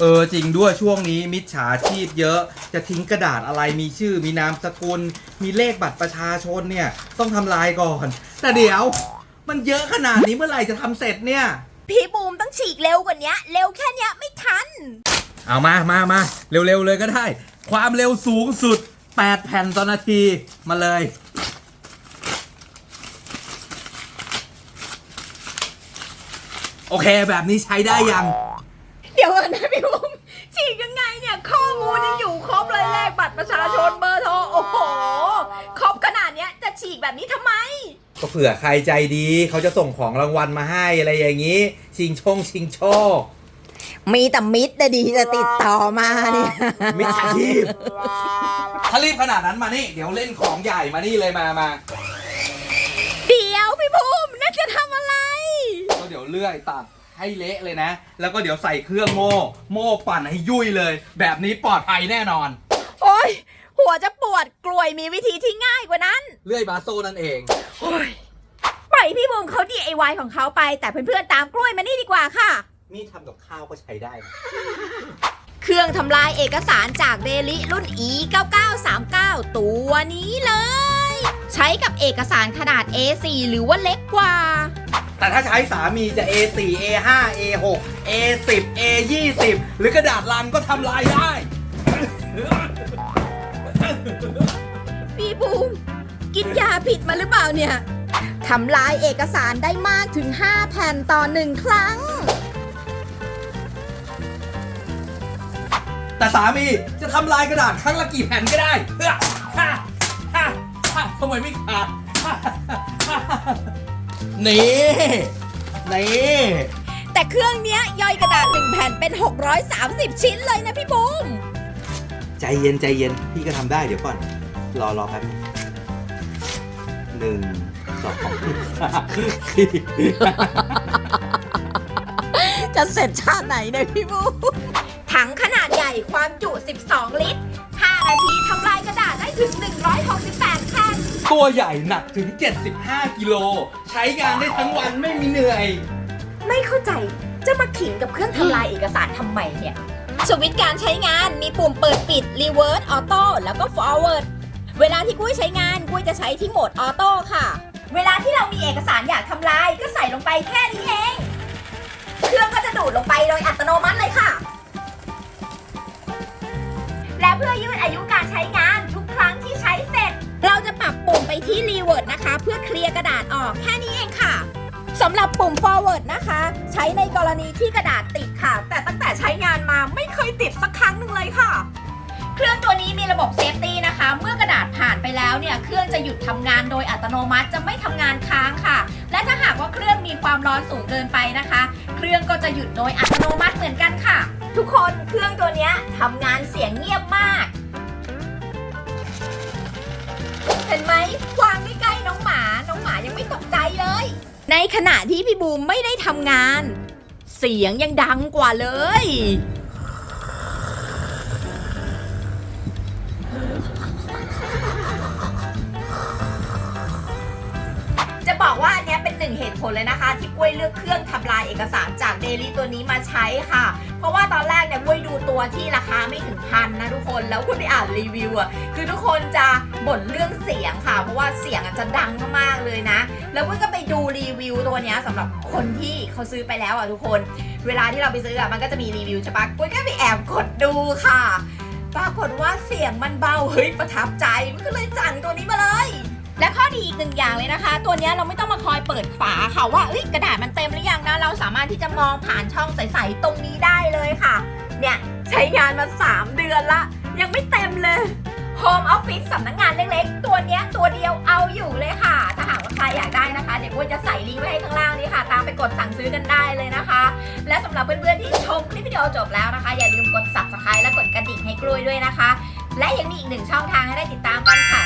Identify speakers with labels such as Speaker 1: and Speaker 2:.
Speaker 1: เออจริงด้วยช่วงนี้มิจฉาชีพเยอะ จะทิ้งกระดาษอะไรมีชื่อ มีนามสกุล มีเลขบัตรประชาชนเนี่ย ต้องทำลายก่อน แต่เดี๋ยวมันเยอะขนาดนี้เมื่อไหร่จะทำเสร็จเนี่ย
Speaker 2: พี่บูมต้องฉีกเร็วกว่านี้เร็วแค่เนี้ยไม่ทัน
Speaker 1: เอามามามาเร็วๆเลยก็ได้ ความเร็วสูงสุด 8 แผ่นต่อนาทีมาเลย โอเคแบบนี้ใช้ได้ยัง
Speaker 2: เดี๋ยวก่อนนะ
Speaker 1: ผื่อใครใจดี เขาจะส่งของรางวัลมาให้อะไรอย่างนี้ ชิงชงชิงโชค
Speaker 2: มีแต่มิตรดีจะติดต่อมาเนี่ย
Speaker 1: มิจฉาชีพถ้ารีบขนาดนั้นมานี่ เดี๋ยวเล่นของใหญ่มานี่เลยมามา
Speaker 2: เดี๋ยวพี่บูมน่าจะทำอะไร
Speaker 1: ก็เดี๋ยวเลื่อยตัดให้เละเลยนะ แล้วก็เดี๋ยวใส่เครื่องโม่ โม่ปั่นให้ยุ่ยเลย แบบนี้ปลอดภัยแน่นอน
Speaker 2: โอ้ยหัวจะปวดกลวยมีวิธีที่ง่ายกว่านั้น
Speaker 1: เลื่อยบาโซนั่นเอง
Speaker 2: โอ้ยป ล่อยพี่บูมเขา DIY ของเขาไป แต่เพื่อนๆตามกล้วยมานี่ดีกว่าค่ะ
Speaker 1: นี่ทำกับข้าวก็ใช้ได้นะ
Speaker 2: เครื่องทำลายเอกสารจากเดลิรุ่น e 9939 ตัวนี้เลย ใช้กับเอกสารขนาด A4 หรือว่าเล็กกว่า
Speaker 1: แต่ถ้าใช้สามีจะ A4 A5 A6 A10 A20 หรือกระดาษลังก็ทำลายได้
Speaker 2: พี่บูมกินยาผิดมาหรือเปล่าเนี่ย ทำลายเอกสารได้มากถึง 5 แผ่นต่อหนึ่งครั้ง
Speaker 1: แต่สามีจะทำลายกระดาษครั้งละกี่แผ่นก็ได้เฮ้ยฮ่าฮ่าฮ่าทำไมไม่ขาดฮ่าฮ่าฮ่านี่นี่
Speaker 2: แต่เครื่องเนี้ยย่อยกระดาษหนึ่งแผ่นเป็น 630 ชิ้นเลยนะพี่บูม
Speaker 1: ใจเย็นใจเย็นพี่ก็ทำได้เดี๋ยวก่อน รอรอแป๊บนึงหนึ่ง สองสามสี่
Speaker 2: จะเสร็จชาติไหนเนี่ยพี่บูมถังขนาดใหญ่ความจุ 12 ลิตร 5 นาทีทำลายกระดาษได้ถึง 168แผ่น
Speaker 1: ตัวใหญ่หนักถึง 75 กิโล ใช้งานได้ทั้งวันไม่มีเหนื่อย
Speaker 2: ไม่เข้าใจจะมาขิงกับเครื่องทำลายเอกสารทำไมเนี่ย สวิตช์การใช้งานมีปุ่มเปิดปิด reverse auto แล้วก็ forward เวลาที่กุ้ยใช้งานกุ้ยจะใช้ที่โหมดออโต้ค่ะ ไปแค่นี้เอง เครื่องก็จะดูดลงไปโดยอัตโนมัติเลยค่ะ และเพื่อยืดอายุการใช้งานทุกครั้งที่ใช้เสร็จ เราจะปรับปุ่มไปที่ reverse นะคะ เพื่อเคลียร์กระดาษออกแค่นี้เองค่ะสำหรับปุ่ม forward นะคะ ใช้ในกรณีที่กระดาษติดค่ะ แต่ตั้งแต่ใช้งานมาไม่เคยติดสักครั้งหนึ่งเลยค่ะ เครื่องตัวนี้มีระบบเซฟตี้นะคะ เมื่อกระ ผ่านไปแล้วเนี่ยเครื่องจะหยุดทำงานโดยอัตโนมัติจะไม่ทำงานค้างค่ะ และถ้าหากว่าเครื่องมีความร้อนสูงเกินไปนะคะ เครื่องก็จะหยุดโดยอัตโนมัติเหมือนกันค่ะ ทุกคนเครื่องตัวนี้ทำงานเสียงเงียบมาก เห็นไหมวางใกล้ๆน้องหมา น้องหมายังไม่ตกใจเลย ในขณะที่พี่บูมไม่ได้ทำงาน เสียงยังดังกว่าเลย งเหตุผลเลยนะคะ ที่กล้วยเลือกเครื่องทำลายเอกสารจากเดลี่ตัวนี้มาใช้ค่ะ เพราะว่าตอนแรกเนี่ยกล้วยดูตัวที่ราคาไม่ถึงพันนะทุกคนแล้วคุณไปอ่านรีวิวอะคือทุกคนจะบ่นเรื่องเสียงค่ะ เพราะว่าเสียงอาจจะดังมากๆเลยนะ แล้วกล้วยก็ไปดูรีวิวตัวนี้ยสำหรับคนที่เขาซื้อไปแล้วอะทุกคน เวลาที่เราไปซื้ออะมันก็จะมีรีวิวใช่ปะกล้วยก็ไปแอบกดดูค่ะ ปรากฏว่าเสียงมันเบาเฮ้ยประทับใจมันก็เลยสั่งตัวนี้มาเลย และข้อดีอีกหนึ่งอย่างเลยนะคะ ตัวนี้เราไม่ต้องมาคอยเปิดฝาค่ะว่าเอ้ยกระดาษมันเต็มหรือยังนะ เราสามารถที่จะมองผ่านช่องใสๆตรงนี้ได้เลยค่ะ เนี่ยใช้งานมา 3 เดือนละ ยังไม่เต็มเลย Home Office สำนักงานเล็กๆ ตัวนี้ตัวเดียวเอาอยู่เลยค่ะ ถ้าหากว่าใครอยากได้นะคะ เดี๋ยวกุ้ยจะใส่ลิงก์ไว้ให้ข้างล่างนี้ค่ะ ตามไปกดสั่งซื้อกันได้เลยนะคะ และสำหรับเพื่อนๆที่ชมคลิปวิดีโอจบแล้วนะคะ อย่าลืมกด subscribe และกดกระดิ่งให้กล้วยด้วยนะคะ และยังมีอีกหนึ่งช่องทางให้ได้ติดตามกันค่ะ